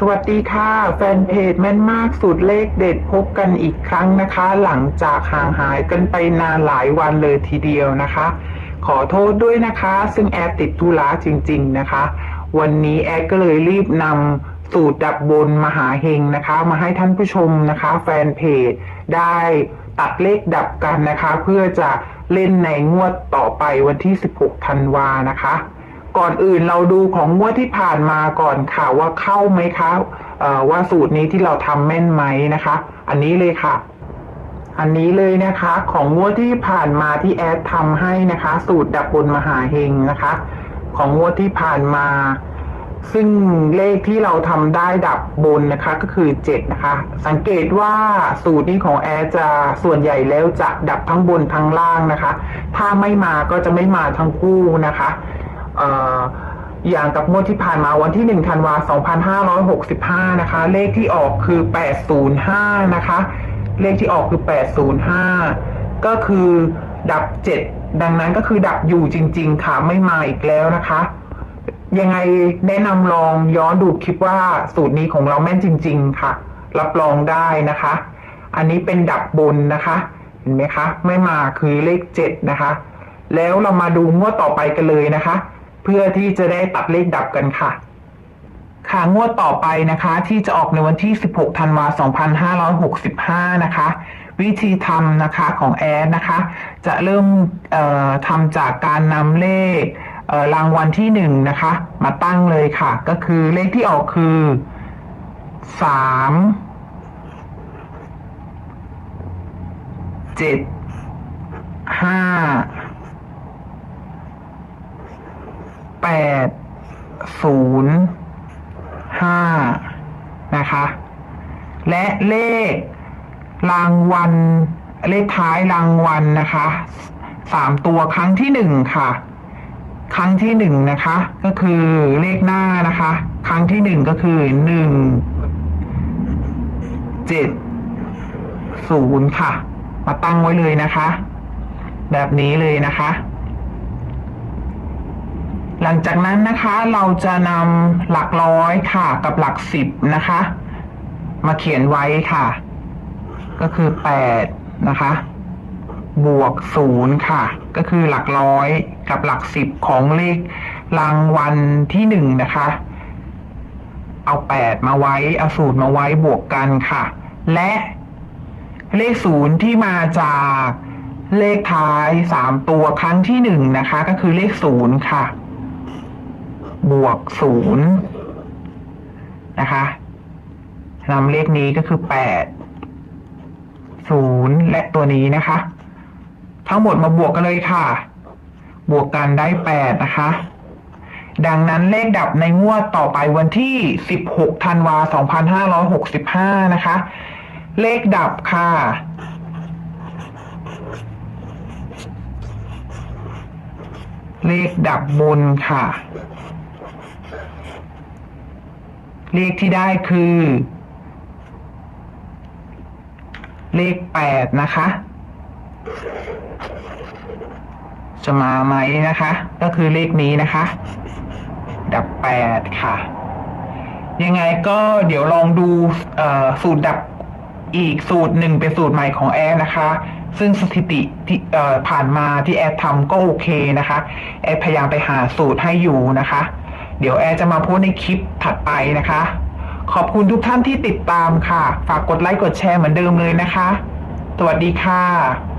สวัสดีค่ะ แฟนเพจแม่นมากสูตรเลขเด็ดพบกันอีกครั้งนะคะ หลังจากห่างหายกันไปนานหลายวันเลยทีเดียวนะคะ ขอโทษด้วยนะคะ ซึ่งแอดติดธุระจริง ๆนะคะ วันนี้แอดก็เลยรีบนำสูตรดับบนมหาเฮงนะคะ มาให้ท่านผู้ชมนะคะ แฟนเพจได้ตัดเลขดับกันนะคะ เพื่อจะเล่นในงวดต่อไปวันที่ 16 ธันวานะคะ ก่อนอื่นเราดูของงวดที่ผ่านมาก่อนค่ะว่าเข้าไหมคะว่าสูตรนี้ที่เราทำแม่นไหมนะคะ อันนี้เลยค่ะ อันนี้เลยนะคะ ของงวดที่ผ่านมาที่แอดทำให้นะคะ สูตรดับบนมหาเฮงนะคะ ของงวดที่ผ่านมา ซึ่งเลขที่เราทำได้ดับบนนะคะก็คือ7นะคะ สังเกตว่าสูตรนี้ของแอร์จะส่วนใหญ่แล้วจะดับทั้งบนทั้งล่างนะคะ ถ้าไม่มาก็จะไม่มาทั้งคู่นะคะ อย่างกับงวดที่ผ่านมาวันที่ 1 ธันวา 2565 นะคะ เลขที่ออกคือ 805 นะคะ เลขที่ออกคือ 805 ก็คือดับ 7 ดังนั้นก็คือดับอยู่จริง ๆ ค่ะ ไม่มาอีกแล้วนะคะ ยังไงแนะนำลองย้อนดูคลิปว่าสูตรนี้ของเราแม่นจริง ๆ ค่ะ รับรองได้นะคะ อันนี้เป็นดับบนนะคะ เห็นไหมคะ ไม่มาคือเลขเจ็ดนะคะ แล้วเรามาดูงวดต่อไปกันเลยนะคะ เพื่อที่จะได้ตัดเลขดับกันค่ะ ค่ะงวดต่อไปนะคะ ที่จะออกในวันที่ 16 ธันวาคม 2565 นะคะ วิธีทำนะคะของแอดนะคะ จะเริ่มทำจากการนำเลขรางวัลที่หนึ่งนะคะ มาตั้งเลยค่ะ ก็คือเลขที่ออกคือสามเจ็ดห้า แปดศูนย์ห้านะคะ และเลขรางวัลเลขท้ายรางวัลนะคะสามตัวครั้งที่หนึ่งค่ะ ครั้งที่หนึ่งนะคะ ก็คือเลขหน้านะคะ ครั้งที่หนึ่งก็คือหนึ่งเจ็ดศูนย์ค่ะ มาตั้งไว้เลยนะคะ แบบนี้เลยนะคะ หลังจากนั้นนะคะเราจะนำหลักร้อยค่ะ กับหลักสิบนะคะ มาเขียนไว้ค่ะ ก็คือแปดนะคะ บวกศูนย์ค่ะ ก็คือหลักร้อยกับหลักสิบของเลขรางวัลที่หนึ่งนะคะ เอาแปดมาไว้เอาศูนย์มาไว้บวกกันค่ะ และเลขศูนย์ที่มาจากเลขท้ายสามตัวครั้งที่หนึ่งนะคะ ก็คือเลขศูนย์ค่ะ บวกศูนย์นะคะนำเลขนี้ก็คือแปดศูนย์และตัวนี้นะคะ ทั้งหมดมาบวกกันเลยค่ะ บวกกันได้แปดนะคะ ดังนั้นเลขดับในงวดต่อไปวันที่16ธันวา2565นะคะ เลขดับค่ะเลขดับบนค่ะ เลขที่ได้คือ เลขแปดนะคะ จะมาไหมนะคะ ก็คือเลขนี้นะคะ ดับแปดค่ะ ยังไงก็เดี๋ยวลองดูสูตรดับอีกสูตรหนึ่งเป็นสูตรใหม่ของแอร์นะคะซึ่งสถิติที่ผ่านมาที่แอร์ทำก็โอเคนะคะ แอร์พยายามไปหาสูตรให้อยู่นะคะ เดี๋ยวแอร์จะมาพูดในคลิปถัดไปนะคะ ขอบคุณทุกท่านที่ติดตามค่ะ ฝากกดไลค์กดแชร์เหมือนเดิมเลยนะคะ สวัสดีค่ะ